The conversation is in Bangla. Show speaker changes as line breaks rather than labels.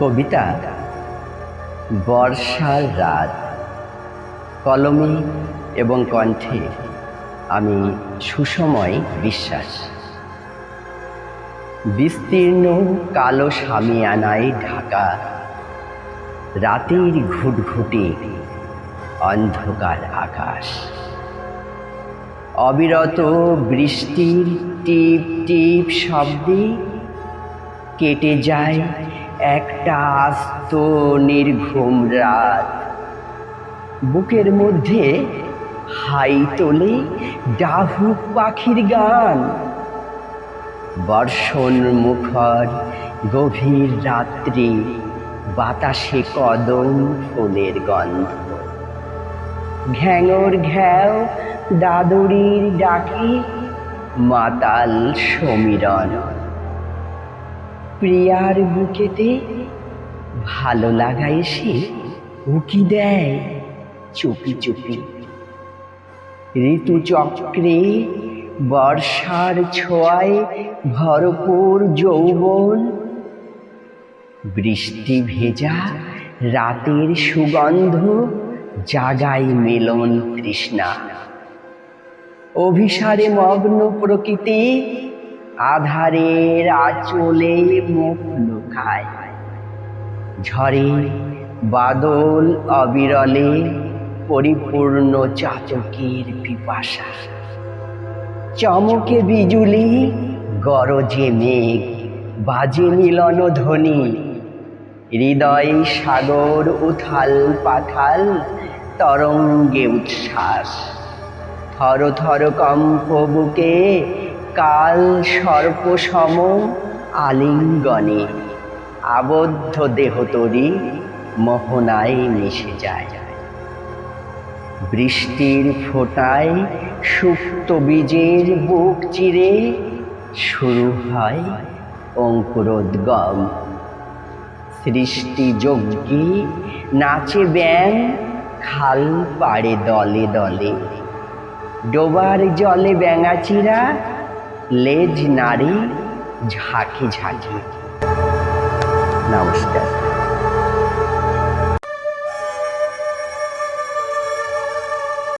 কবিতা, বর্ষার রাত। কলমে এবং কণ্ঠে আমি সুসময় বিশ্বাস। বিস্তীর্ণ কালো সামিয়ানায় ঢাকা, রাতের ঘুটঘুটে অন্ধকার আকাশ। অবিরত বৃষ্টির টিপ টিপ শব্দে কেটে যায় একটা আস্ত নির্ঘুম রাত। বুকের মধ্যে হাই তোলে ডাহুক পাখির গান। বর্ষণ মুখর গভীর রাত্রি বাতাসে কদম ফুলের গন্ধ। ঘ্যাঙর ঘ্যাও দাদুরির ডাকি মাতাল সমীরণ। প্রিয়ার বুকেতে ভালো লাগা এসে উকি দেয় চুপি চুপি। ঋতুচক্রে বর্ষার ছোঁয়ায় ভরপুর যৌবন, বৃষ্টি ভেজা রাতের সুগন্ধ জাগাই মিলন তৃষ্ণা। অভিসারে মগ্ন প্রকৃতি আধারের আচলে মুখ লুকায়। ঝড়ে বাদল অবিরলে পরিপূর্ণ চাতকের পিপাসা। চমকে বিজুলি, গরজে মেঘ, বাজে মিলন ধ্বনি। হৃদয় সাগর, উথাল পাথাল, তরঙ্গে উচ্ছ্বাস। থর থর কম্প বুকে কাল সর্প সম আলিঙ্গনে। আবদ্ধ দেহতরি মোহনায় মিশে যায়। বৃষ্টির ফোঁটায় সুপ্ত বীজের বুক চিরে শুরু হয় অঙ্কুরোদ্গম। সৃষ্টি যজ্ঞে নাচে ব্যাং খাল পাড়ে দলে দলে। ডোবার জলে ব্যাঙাচিরা लेज नारी झाकी झांकी नमस्कार।